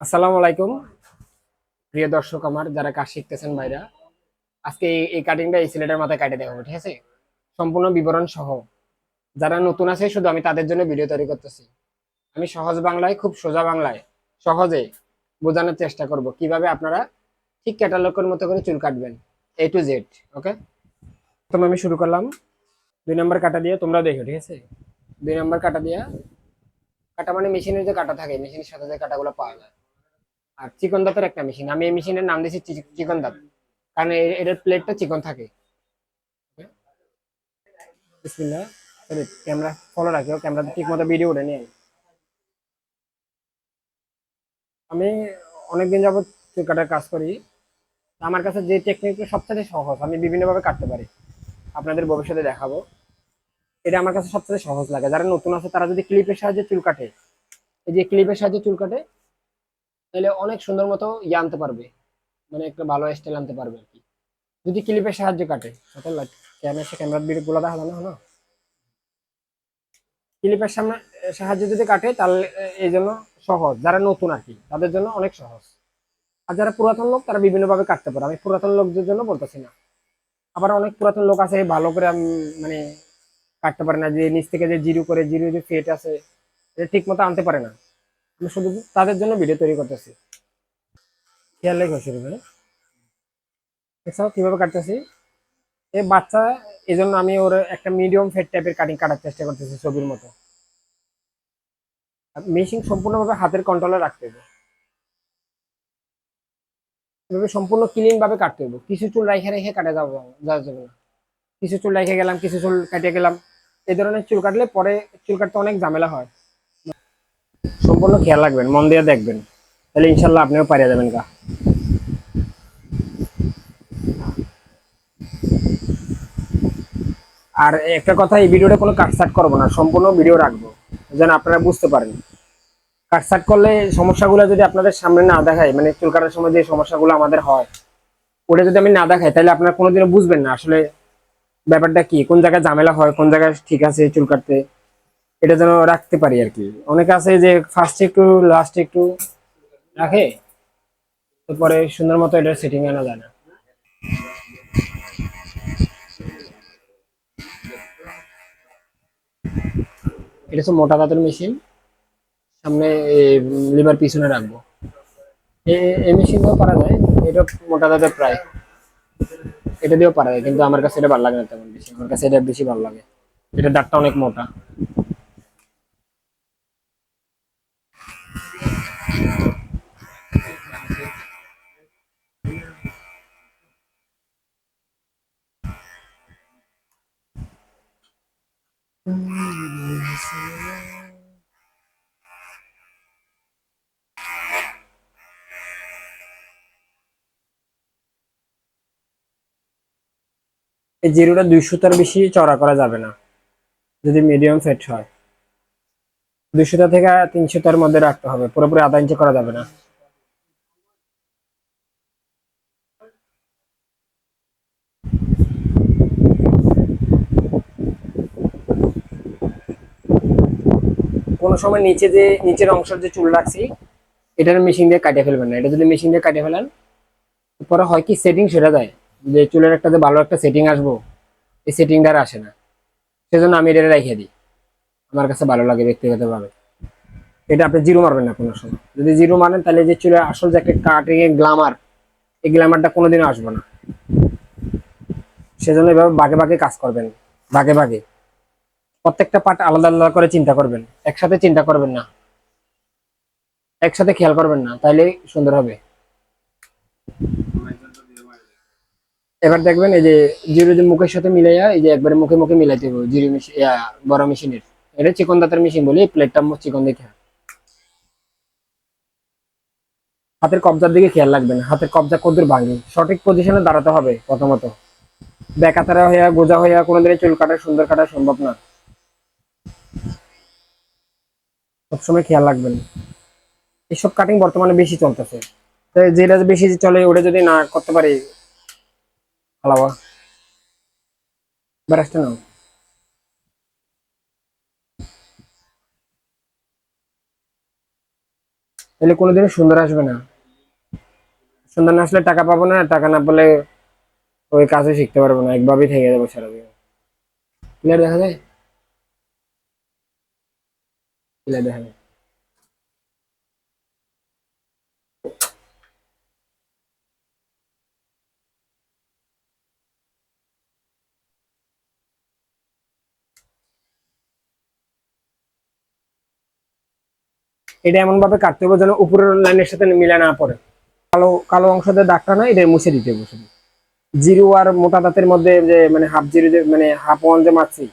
আসসালামু আলাইকুম। প্রিয় দর্শক আমার, যারা কাজ শিখতেছেন ভাইরা, আজকে এই- কাটিংটা এই সিলেটের মাথায় কাটে দেওয়া ঠিক আছে? সম্পূর্ণ বিবরণ সহ যারা নতুন আছে, শুধু আমি তাদের জন্য ভিডিও তৈরি করতেছি। আমি সহজ বাংলায়, খুব সোজা বাংলায়, সহজে বোঝানোর চেষ্টা করব। কীভাবে আপনারা ঠিক ক্যাটালগের মতো করে চুল কাটবেন? এ টু জেড ওকে প্রথমে আমি শুরু করলাম। দুই নম্বর কাটা দিয়ে তোমরা দেখো, ঠিক আছে? দুই নম্বর কাটা দিয়ে, কাটা মানে মেশিনের যে কাটা থাকে মেশিনের সাথে যে কাটাগুলো পাওয়া যায়। আর চিকন দাঁতের একটা মেশিন আমি এই মেশিনের নাম দিয়েছি চিকন দাঁত। কারণ এটার প্লেটটা চিকন থাকে। ক্যামেরা ফলো রাখিও ক্যামেরা ঠিক মতো ভিডিও উঠে নিয়ে আমি অনেকদিন যাবত চুল কাটার কাজ করি। আমার কাছে যে টেকনিকটা সবচেয়ে সহজ, আমি বিভিন্নভাবে কাটতে পারি। আপনাদের ভবিষ্যতে দেখাবো। এটা আমার কাছে সবচেয়ে সহজ লাগে। যারা নতুন আছে, তারা যদি ক্লিপের সাহায্যে চুল কাটে, এই যে ক্লিপের সাহায্যে চুল কাটে তাহলে অনেক সুন্দর মতো ইয়ে আনতে পারবে। মানে একটা ভালো স্টাইল আনতে পারবে আর কি। যদি ক্লিপের সাহায্যে কাটে ক্যামেরা ক্যামেরার বিড়ি গুলা দেখা যায় না ক্লিপের সামনে সাহায্যে যদি কাটে, তাহলে এই জন্য সহজ। যারা নতুন আর কি, তাদের জন্য অনেক সহজ। আর যারা পুরাতন লোক, তারা বিভিন্নভাবে কাটতে পারে। আমি পুরাতন লোকদের জন্য বলতেছি না। আবার অনেক পুরাতন লোক আছে, ভালো করে মানে কাটতে পারে না। যে নিচ থেকে যে জিরো করে, জিরো যে ফেট আছে ঠিক মতো আনতে পারে না। আমি শুধু তাদের জন্য ভিডিও তৈরি করতেছি। খেয়াল রেখে শুরু করে। দেখছ কীভাবে কাটতেছি? এই বাচ্চা এই জন্য আমি ওর একটা মিডিয়াম ফেট টাইপের কাটিং কাটার চেষ্টা করতেছি ছবির মতো। মেশিন সম্পূর্ণভাবে হাতের কন্ট্রোলে রাখতে হবে। এভাবে সম্পূর্ণ ক্লিন ভাবে কাটতে হবে। কিছু চুল রেখে রেখে কাটা যাবে যাওয়া যাবে না। কিছু চুল রেখে গেলাম, কিছু চুল কাটিয়ে গেলাম। এই ধরনের চুল কাটলে পরে চুল কাটতে অনেক ঝামেলা হয়। সম্পূর্ণ খেয়াল রাখবেন, মন দিয়ে দেখবেন। তাহলে ইনশাল্লাহ আপনিও পারিয়ে যাবেন গা। আর একটা কথা, এই ভিডিওটা কোনো কাটসাট করব না, সম্পূর্ণ ভিডিও রাখব, যেন আপনারা বুঝতে পারেন। কাটসাট করলে সমস্যাগুলো যদি আপনাদের সামনে না দেখায় মানে চুল কাটার সময় যে সমস্যাগুলো আমাদের হয়, ওটা যদি আমি না দেখাই, তাহলে আপনারা কোনোদিনও বুঝবেন না আসলে ব্যাপারটা কি, কোন জায়গায় ঝামেলা হয়, কোন জায়গায় ঠিক আছে চুল কাটতে। এটা যেন রাখতে পারি আর কি। অনেকে আছে যে ফার্স্টে একটু লাস্টে একটু রাখে, তারপরে সুন্দর মতো এটা সেটিং আনা যায় না। এটা হচ্ছে মোটা দাঁতের মেশিন সামনে লিভার পিছনে রাখব। এই মেশিন দিয়েও পারা যায়, এটা মোটা দাঁতের প্রায়। এটা দিয়েও পারা যায়, কিন্তু আমার কাছে এটা ভালো লাগে না তেমন বেশি। আমার কাছে এটা বেশি ভালো লাগে। এটা দাঁতটা অনেক মোটা। এই জিরোটা দুইশো তার বেশি চড়া করা যাবে না, যদি মিডিয়াম ফেট হয়। দুইশোটা থেকে তিনশোটার মধ্যে রাখতে হবে, পুরোপুরি আধা ইঞ্চি করা যাবে না। কোনো সময় নিচে যে, নিচের অংশের যে চুল রাখছি, এটার মেশিন দিয়ে কাটিয়ে ফেলবেন না। এটা যদি মেশিন দিয়ে কাটিয়ে ফেলেন পরে হয় কি সেটিং সেটা যায় যে চুলের একটা যে ভালো একটা সেটিং আসব, এই সেটিংটা আর আসে না। সেজন্য আমি এটা রেখে দিই। আমার কাছে ভালো লাগে ব্যক্তিগতভাবে। এটা আপনি জিরো মারবেন না কোনো সময়। যদি জিরো মারেন, তাহলে যে চুলের আসল যে একটা কাটিং গ্লামার এই গ্লামারটা কোনোদিনও আসবে না। সেজন্য এভাবে বাগে বাগে কাজ করবেন। বাগে বাগে। প্রত্যেকটা পার্ট আলাদা আলাদা করে চিন্তা করবেন। একসাথে চিন্তা করবেন না। একসাথে খেয়াল করবেন না তাইলে সুন্দর হবে। এবার দেখবেন এই যে জিরো যে মুখের সাথে মিলাইয়া, এই যে একবারে মুখে মুখে মিলাইতে হবে জিরো বড় মেশিনের। এটা চিকন দাঁতের মেশিন বলি প্লেটটা চিকন দেখে। হাতের কবজার দিকে খেয়াল রাখবেন, হাতের কবজা কদ্দুর ভাঙে। সঠিক পজিশনে দাঁড়াতে হবে প্রথমত। বেকাতারা হইয়া, গোজা হইয়া কোনোদিনই চুল কাটা, সুন্দর কাটা সম্ভব না। সবসময় খেয়াল রাখবেন। এইসব কাটিং বর্তমানে বেশি চলতেছে। যেটা বেশি চলে, ওটা যদি না করতে পারি হালাওয়া ব্রাশটা তাহলে সুন্দর আসবে না। সুন্দর না আসলে টাকা পাবো না, টাকা না পেলে ওই কাজও শিখতে পারব না, একভাবেই থেকে যাব সারাদিন। ক্লিয়ার দেখা যায়? এটা এমন ভাবে কাটতে হবে যেন উপরের লাইনের সাথে মিলে না পড়ে। কালো কালো অংশতে দাগটা না এটা মুছে দিতে হবে। শুধু জিরো আর মোটা দাঁতের মধ্যে যে মানে হাফ জিরো যে মানে হাফ ওয়ান যে মারছি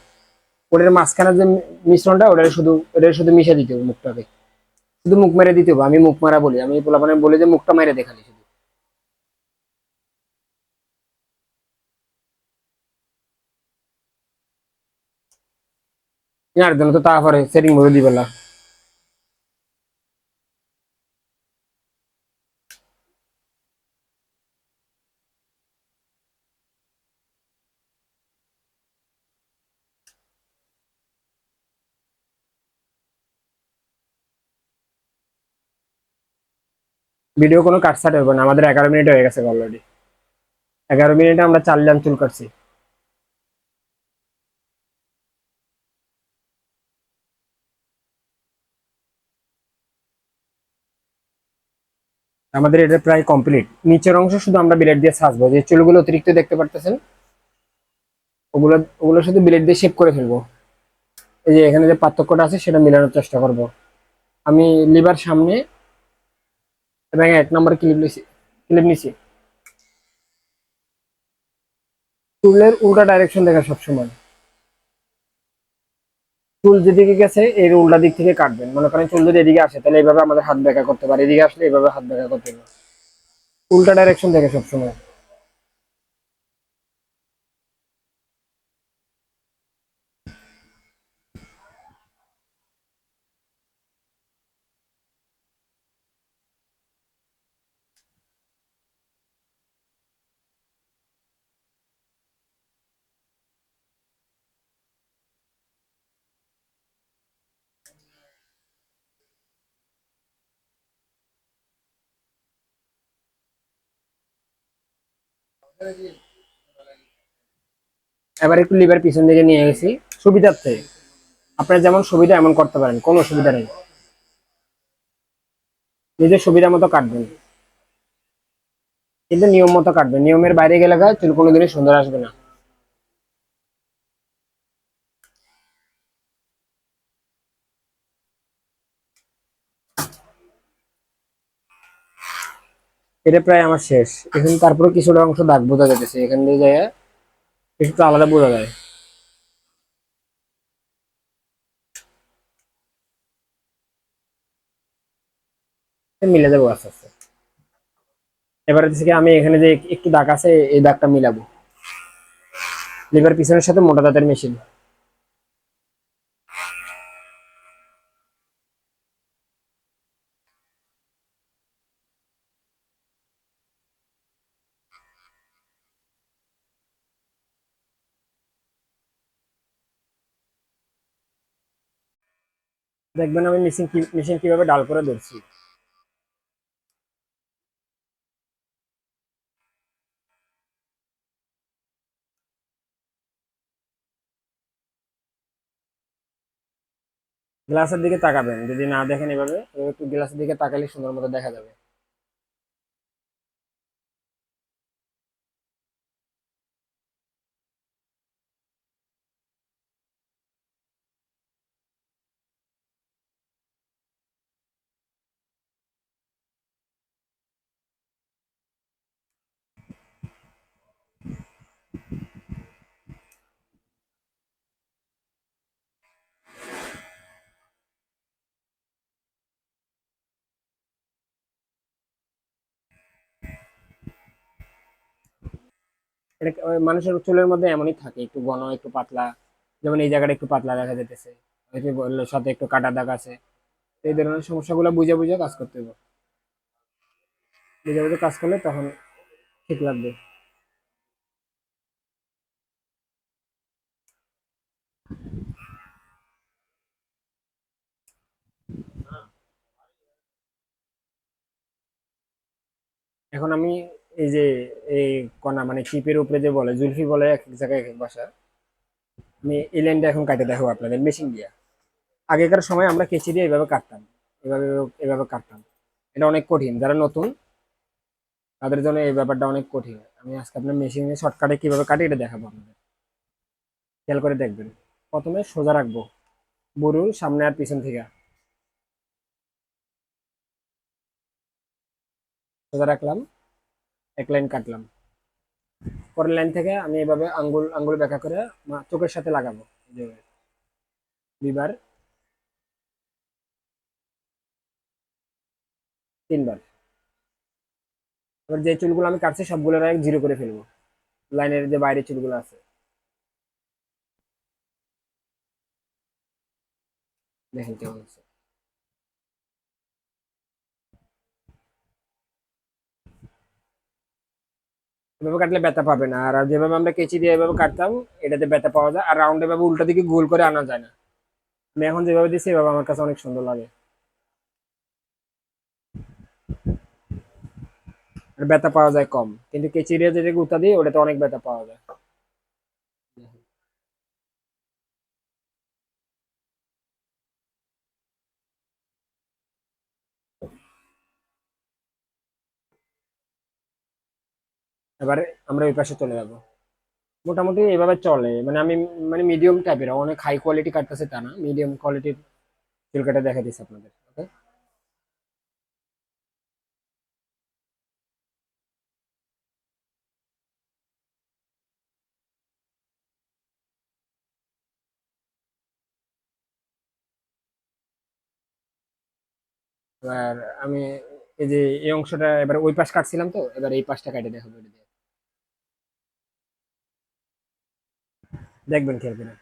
ওটার মাঝখানে যে মিশ্রণটা ওটা শুধু ওটা শুধু মিশে দিতে হবে মুখটাকে। শুধু মুখ মেরে দিতে হবে, আমি মুখ মারা বলি। আমি পোলা পোলাপানে বলি যে মুখটা মেরে দেখালি শুধু। ইয়ার জন্য তো তারপরে সেটিং বলে দিবেলা। ভিডিও কোনো কাটসাট হবে না, আমাদের এগারো মিনিট হয়ে গেছে অলরেডি এগারো মিনিটে আমরা চার লাইন চুল কাটছি। আমাদের এটা প্রায় কমপ্লিট নিচের অংশ শুধু আমরা বিলেট দিয়ে সাজবো, যে চুলগুলো অতিরিক্ত দেখতে পারতেছেন, ওগুলো ওগুলো শুধু বিলেট দিয়ে শেপ করে ফেলব। এই যে এখানে যে পার্থক্যটা আছে, সেটা মেলানোর চেষ্টা করব। আমি লিভার সামনে এবং এক নম্বর ক্লিপ নিছি ক্লিপ চুলের উল্টা ডাইরেকশন দেখা সবসময়। চুল যেদিকে গেছে, এর উল্টা দিক থেকে কাটবেন। মনে করেন চুল যদি এদিকে আসে, তাহলে এইভাবে আমাদের হাত ব্যাখ্যা করতে পারে। এদিকে আসলে এইভাবে হাত ব্যাখ্যা করতে পারে। উল্টা ডাইরেকশন দেখে সবসময়। এবার একটু লিভার পিছন দিকে নিয়ে গেছি। সুবিধার্থে। আপনারা যেমন সুবিধা এমন করতে পারেন, কোনো অসুবিধা নেই। নিজের সুবিধা মতো কাটবেন। কিন্তু নিয়ম মতো কাটবেন। নিয়মের বাইরে গেলে চুল কোনোদিনই সুন্দর আসবে না। এটা প্রায় আমার শেষ। এখন তারপরে কিছুটা অংশ দাগ বোঝা যেতেছে এখান দিয়ে যায় কিছুটা আলাদা বোঝা যায়। মিলে যাব আস্তে আস্তে। এবারে থেকে আমি এখানে যে একটু দাগ আছে, এই দাগটা মিলাবো। লিভার পিছনের সাথে মোটা দাঁতের মেশিন। দেখবেন আমি মেশিন কি মেশিন কীভাবে ডাল করে ধরছি। গ্লাসের দিকে তাকাবেন, যদি না দেখেন এভাবে একটু গ্লাসের দিকে তাকালে সুন্দর মতো দেখা যাবে। এটা মানুষের চুলের মধ্যে এমনই থাকে, একটু ঘন, একটু পাতলা। যেমন এই জায়গাটা একটু পাতলা দেখা যেতেছে। বলল, সাথে একটু কাটা দাগ আছে। এই ধরনের সমস্যাগুলো বুঝে বুঝে কাজ করতে হবে। বুঝে বুঝে কাজ করলে তখন ঠিক লাগবে। এখন আমি এই যে, এই কণা মানে শিপের উপরে যে বলে, জুলফি বলে এক এক জায়গায় এক ভাষা আমি এই লাইনটা এখন কাটে দেখো আপনাদের মেশিন দিয়া। আগেকার সময় আমরা কেচি দিয়ে এভাবে কাটতাম, এভাবে এভাবে কাটতাম। এটা অনেক কঠিন, যারা নতুন, তাদের জন্য এই ব্যাপারটা অনেক কঠিন। আমি আজকে আপনার মেশিনে শর্টকাটে কীভাবে কাটি, এটা দেখাবো আপনাদের। খেয়াল করে দেখবেন। প্রথমে সোজা রাখব বরুর সামনে আর পিছন থেকে। সোজা রাখলাম। এক লাইন কাটলাম। পরের লাইন থেকে আমি এভাবে আঙ্গুল আঙ্গুল ব্যাখ্যা করে চোখের সাথে লাগাবো। দুইবার, তিনবার। এবার যে চুলগুলো আমি কাটছি সবগুলো এক জিরো করে ফেলব। লাইনের যে বাইরে চুলগুলো আছে। দেখেন কেমন আছে এভাবে কাটলে ব্যথা পাবে না। আর যেভাবে আমরা কেচি দিয়ে এভাবে কাটতাম, এটাতে ব্যথা পাওয়া যায়। আর রাউন্ড এভাবে উল্টো দিকে গোল করে আনা যায় না। আমি এখন যেভাবে দিচ্ছি এভাবে আমার কাছে অনেক সুন্দর লাগে। ব্যথা পাওয়া যায় কম। কিন্তু কেঁচি দিয়ে যেটা গুতা দিই, ওটাতে অনেক ব্যথা পাওয়া যায়। এবার আমরা ওই পাশে চলে যাব। মোটামুটি এভাবে চলে। মানে আমি মানে মিডিয়াম টাইপের অনেক হাই কোয়ালিটি কাটতেছে তা না। মিডিয়াম কোয়ালিটির চুল কাটা দেখা দিচ্ছি আপনাদের ওকে এবার আমি এই যে এই অংশটা এবার ওই পাশ কাটছিলাম তো, এবার এই পাশটা কাটে দেখাবো এটা দেখবেন খেয়াল করে।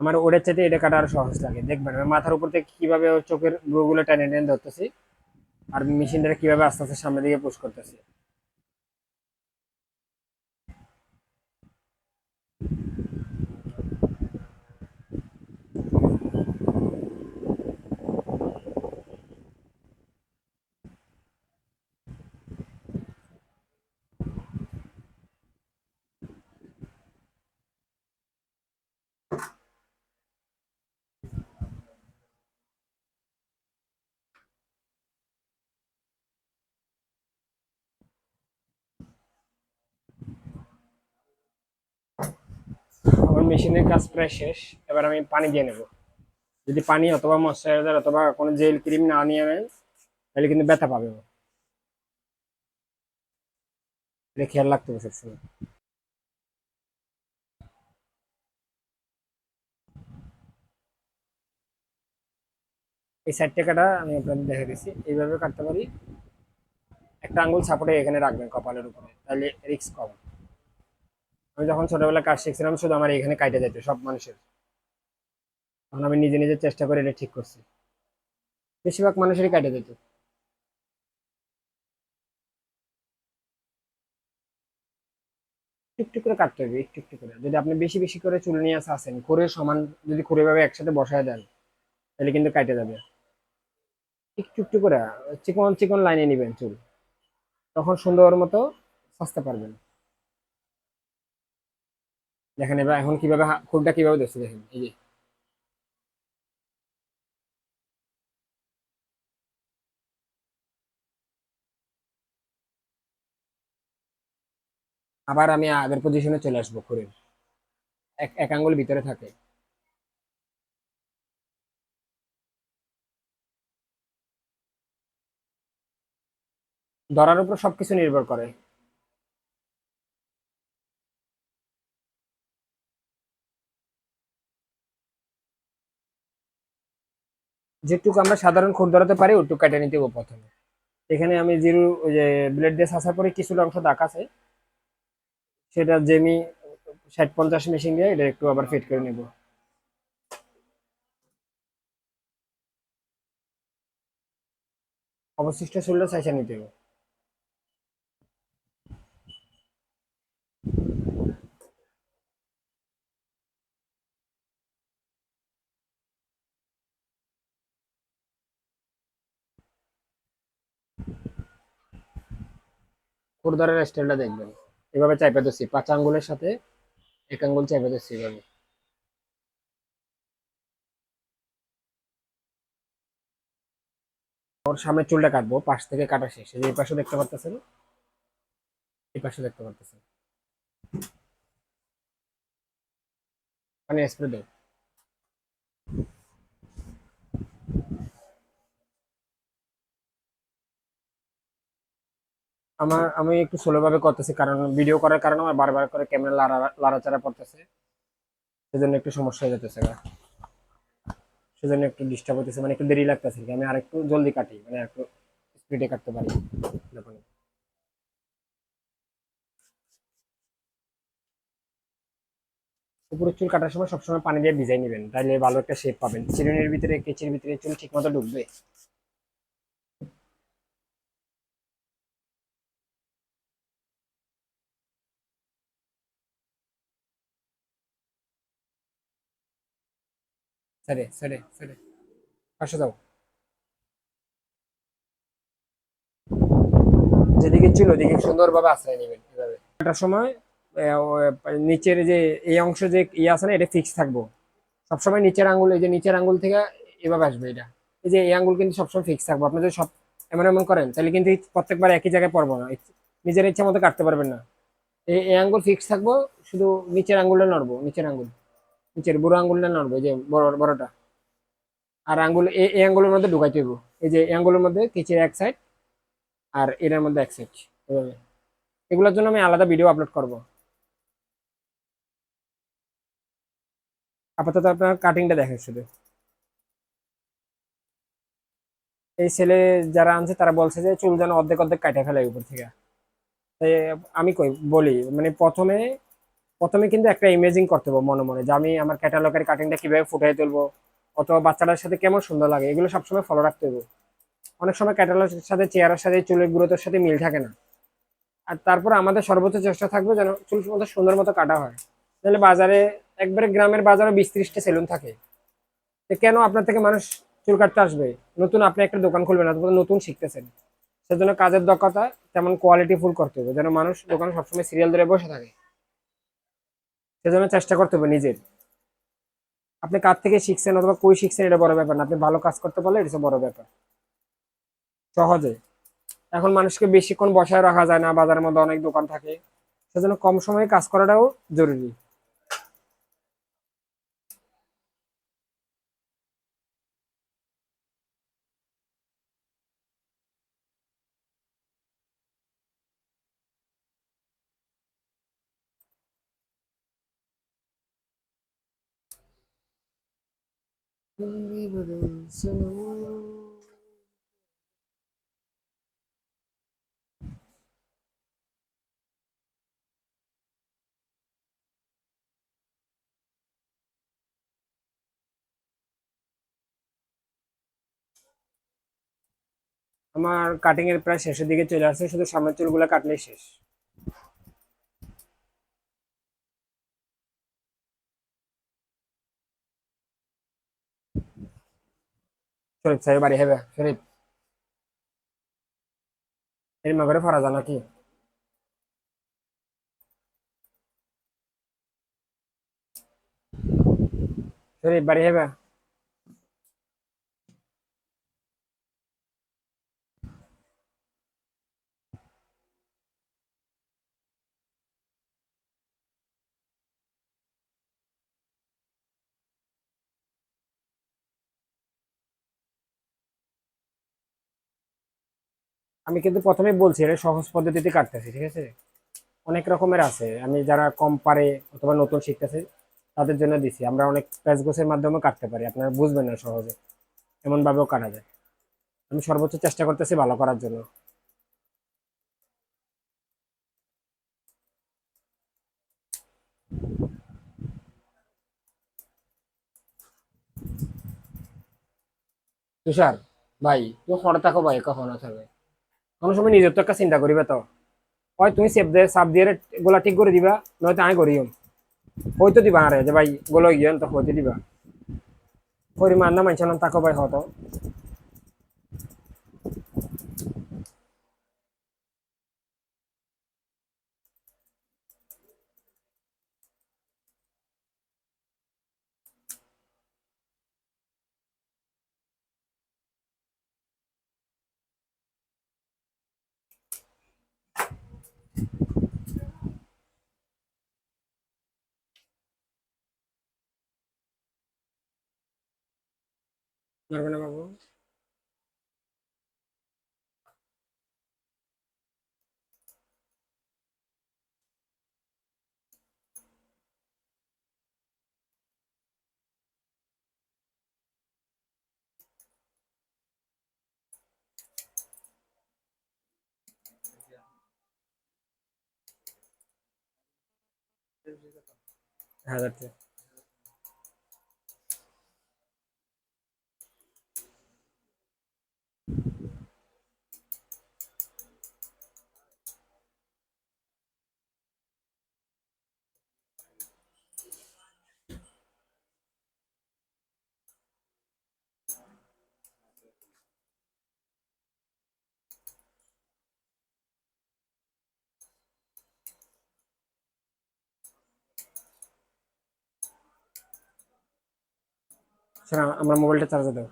আমার ওটার চাইতে এটা কাটা আরও সহজ লাগে। দেখবেন আমি মাথার উপর থেকে কীভাবে চোখেরগুলো টেনে টেনে ধরতেছি, আর মেশিনটা কীভাবে আস্তে আস্তে সামনে দিকে পুশ করতেছি আমার মেশিনের কাজ প্রায় শেষ, এবার আমি পানি দিয়ে নেব। যদি পানি অথবা ময়শ্চারাইজার অথবা কোনো জেল ক্রিম না নিয়ে নেন, তাহলে কিন্তু ব্যথা পাবে। এটা খেয়াল রাখতে হবে এই সাইড টাকাটা আমি আপনাদের দেখে দিচ্ছি। এইভাবে কাটতে পারি। একটা আঙ্গুল সাপোর্টে এখানে রাখবেন কপালের উপরে, তাহলে রিস্ক কম। আমি যখন ছোটবেলায় কাজ শিখছিলাম, শুধু আমার এখানে কাটে যেত সব মানুষের। তখন আমি নিজে নিজে চেষ্টা করে এটা ঠিক করছি। বেশিরভাগ মানুষেরই কাটে যেত একটু একটু করে কাটতে হবে, একটু একটু করে। যদি আপনি বেশি বেশি করে চুল নিয়ে আসে আসেন করে সমান যদি করে ভাবে একসাথে বসায় দেন, তাহলে কিন্তু কাটে যাবে। একটু একটু করে, চিকন চিকন লাইনে নিবেন চুল। তখন সুন্দর মতো সাজতে পারবেন। দেখেন এবার এখন কীভাবে খুলটা কীভাবে ধরছে দেখেন, এই যে। আবার আমি আগের পজিশনে চলে আসব ঘুরে এক এক আঙ্গুল ভিতরে থাকে। ধরার উপর সবকিছু নির্ভর করে। যেটুকু আমরা সাধারণ খুর ধরাতে পারি, ওটুকু কেটে নিতে হবে প্রথমে। এখানে আমি জিরো যে ব্লেড দিয়ে আসার পরে কিছুটা অংশ দাগ আছে। সেটা জেমি ষাট পঞ্চাশ মেশিন দিয়ে এটা একটু আবার ফিট করে নেব। অবশিষ্ট চুলটা চাইছে নিতে হবে। খুরদারের স্টাইলটা দেখবেন। এভাবে চাইপে ধরছি, পাঁচ আঙ্গুলের সাথে এক আঙ্গুল চাইপে ধরছি এভাবে। ওর সামনে চুলটা কাটবো, পাশ থেকে কাটা শেষ। এই পাশে দেখতে পারতেছেন? এই পাশে দেখতে পারতেছেন। মানে স্প্রে দেব। আমার, আমি একটু স্লো ভাবে করতেছি, কারণ ভিডিও করার কারণে আমার বারবার করে ক্যামেরা লাড়া লাড়াচাড়া পড়তেছে সেজন্য একটু সমস্যা হয়ে যেতেছে সেজন্য একটু ডিস্টার্ব হতেছে মানে একটু দেরি লাগতেছে। আমি আর একটু জলদি কাটি মানে একটু স্পিডে কাটতে পারি। উপরের চুল কাটার সময় সবসময় পানি দিয়ে ভিজাই নেবেন। তাহলে ভালো একটা শেপ পাবেন। চিরুনির ভিতরে, কেচির ভিতরে চুল ঠিক মতো সরে সরে সরে। পাশে যাও। যেদিকে চুল ওদিকে সুন্দরভাবে আশ্রয় নেবেন এভাবে। কাটার সময় নিচের যে, এই অংশ যে ইয়ে আছে না, এটা ফিক্স থাকব। সবসময় নিচের আঙ্গুল, এই যে নিচের আঙ্গুল থেকে এভাবে আসবে এটা। এই যে এই আঙ্গুল কিন্তু সবসময় ফিক্স থাকব। আপনি যদি সব এমন এমন করেন, তাহলে কিন্তু প্রত্যেকবার একই জায়গায় পড়ব না। নিজের ইচ্ছা মতো কাটতে পারবেন না। এই এই আঙ্গুল ফিক্স থাকব, শুধু নিচের আঙ্গুলটা নড়বো, নিচের আঙ্গুল। নিচের বুড়ো আঙ্গুলটা নড়বো যে বড় বড়টা। আর আঙ্গুল এই আঙ্গুলের মধ্যে ঢুকাইতে হইব। এই যে আঙ্গুলের মধ্যে কেচির এক সাইড আর এটার মধ্যে এক সাইড এভাবে। এগুলোর জন্য আমি আলাদা ভিডিও আপলোড করব। আপাতত আপনার কাটিংটা দেখেন শুধু। এই ছেলে যারা আনছে, তারা বলছে যে চুল যেন অর্ধেক অর্ধেক কাটে ফেলে উপর থেকে। তাই আমি কই বলি মানে প্রথমে প্রথমে কিন্তু একটা ইমেজিং করতে হবে মনে মনে, যে আমি আমার ক্যাটালগের কাটিংটা কীভাবে ফুটিয়ে তুলবো, অথবা বাচ্চাটার সাথে কেমন সুন্দর লাগে, এগুলো সবসময় ফলো রাখতে হবে। অনেক সময় ক্যাটালগের সাথে চেয়ারের সাথে, চুলের গুরুত্বের সাথে মিল থাকে না। আর তারপর আমাদের সর্বোচ্চ চেষ্টা থাকবে যেন চুল মতো সুন্দর মতো কাটা হয়। তাহলে বাজারে, একবারে গ্রামের বাজারে বিশ ত্রিশটা সেলুন থাকে। কেন আপনার থেকে মানুষ চুল কাটতে আসবে? নতুন আপনি একটা দোকান খুলবেন, অথবা নতুন শিখতেছেন। সেজন্য কাজের দক্ষতা তেমন কোয়ালিটি ফুল করতে হবে, যেন মানুষ দোকানে সবসময় সিরিয়াল ধরে বসে থাকে। সেজন্য চেষ্টা করতে হবে নিজের। আপনি কার থেকে শিখছেন অথবা কই শিখছেন এটা বড় ব্যাপার না। আপনি ভালো কাজ করতে পারলে এটা বড় ব্যাপার। সহজে। এখন মানুষকে বেশিক্ষণ বসায় রাখা যায় না, বাজারের মধ্যে অনেক দোকান থাকে। সেজন্য কম সময়ে কাজ করাটাও জরুরি। আমার কাটিং এর প্রায় শেষের দিকে চলে আসছে শুধু সামনের চুলগুলো কাটলেই শেষ। শরীফ সাহেব বাড়ি হবে শরীফ এর মাগরে ফরা যা নাকি শরীফ বাড়ি হবে আমি কিন্তু প্রথমে বলছি, এটা সহজ পদ্ধতিতে কাটতেছি, ঠিক আছে? অনেক রকমের আছে। আমি যারা কম পারে অথবা নতুন শিখতেছে, তাদের জন্য দিছি। আমরা অনেক প্যাচ গোছের মাধ্যমে কাটতে পারি। আপনারা বুঝবেন না সহজে এমন ভাবেও কাটা যায়। আমি সর্বোচ্চ চেষ্টা করতেছি ভালো করার জন্য। তুষার, ভাই, তুমি ফটো থাকো ভাই, কখনো থাকবে কোনো সময় নিজের তো একটা চিন্তা করিবে তো। হয় তুমি সেপ দিয়ে সাপ দিয়ে গোলা ঠিক করে দিবা নয়তো আমি করিও হয়তো দিবা আরে যে ভাই গোলো গিয়ে তো হয়তো দিবা পরিমাণ না মানছিলাম তাকো ভাই হতো। ধরবে না বাবু হ্যাঁ যাচ্ছে স্যার, আমার মোবাইলটা চার্জে দাও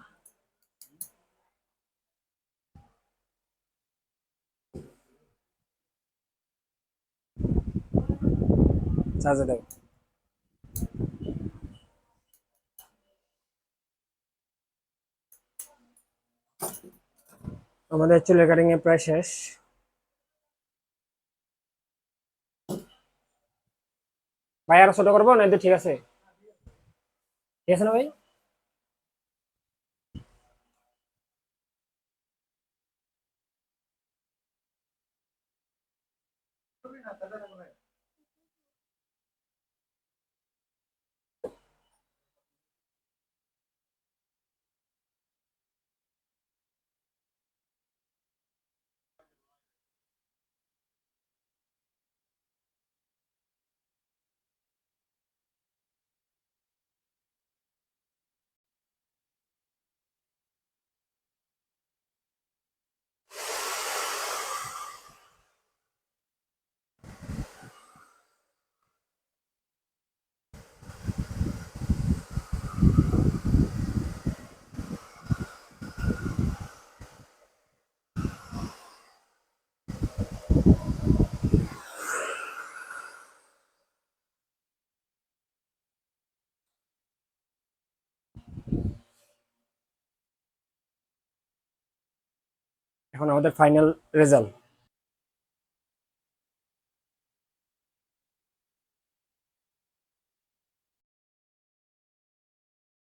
চার্জে দাও আমাদের চুল কাটিং এ প্রায় শেষ। ভাই, আরও ছোট করব? না ঠিক আছে। ঠিক আছে না ভাই? এখন আমাদের ফাইনাল রেজাল্ট